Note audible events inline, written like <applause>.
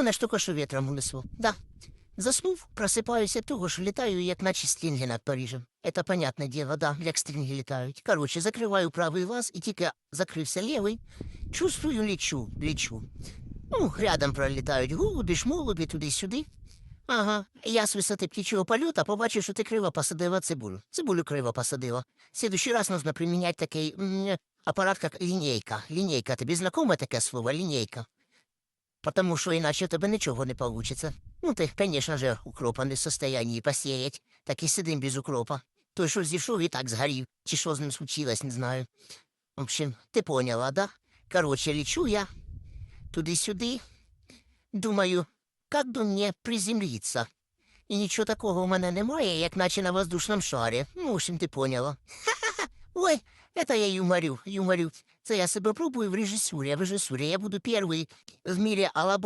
Мене ж що вітром унесло. Да. Заснув, просипаюся того, що літаю, як наче стрінги над Парижем. Это понятне діло, да, як стрінги літають. Короче, закриваю правий глаз і тільки закрився лівий. Чувствую, лічу, лічу. Ну, рядом пролітають голуби, шмолуби, туди-сюди. Ага, я з висоти птічого польота побачив, що ти криво посадила цибулю. Цибулю криво посадила. В следующий раз нужно применять такий м, -м, апарат, как лінійка. Лінійка. Тобі знакоме таке слово лінійка? Потому що іначе в тебе нічого не получится. Ну, ти, конечно же, укропа не в состоянии посіять. Так і сидим без укропа. Той, що зійшов, і так згорів. Чи що з ним случилось, не знаю. В общем, ти поняла, да? Короче, лечу я туди-сюди. Думаю, как бы мне приземлиться? І нічого такого в мене немає, як наче на воздушном шарі. Ну, в общем, ти поняла. <laughs> Ха-ха-ха. Ой, это я юморю, юморю. Це я себе пробую в режисурі, а в режисурі я буду перший в мірі алабо.